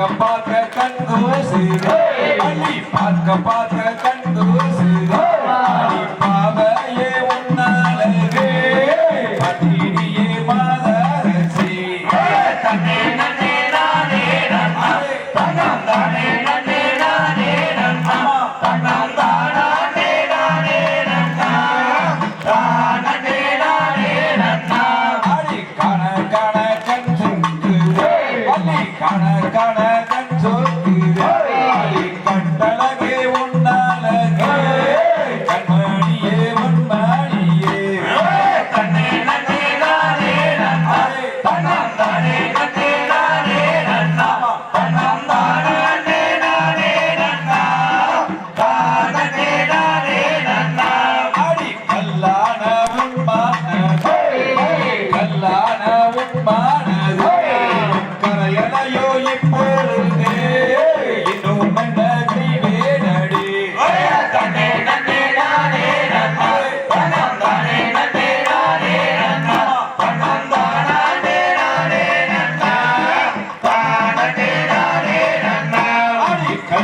பார்க்க பார்க்க கண்டு சீரோ அள்ளி பார்க்க பார்க்க கண்டு சீரோ அடி பாவையே உன்னாலே பட்டினியே மாதரசி. கண கண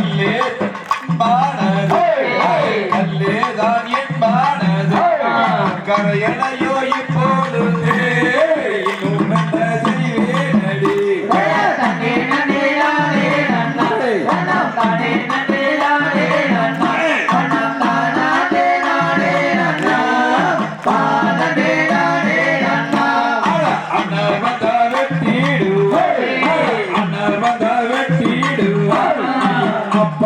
கல்லே பானது. கல்லேதான் என் பானது. கரையணைய up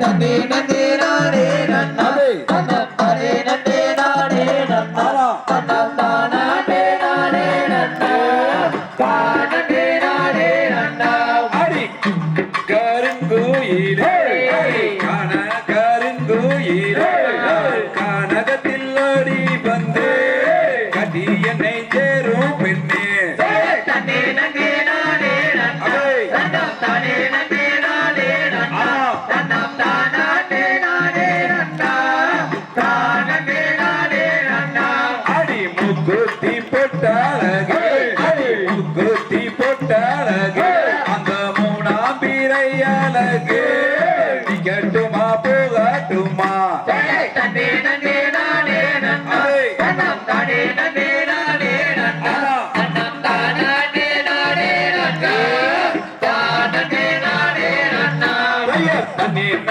தந்தேன தேனா வீட்டழகு அந்த மூணாம் பிறை அழகு. நிகட்டுமா புகட்டுமா? தண்ணீர்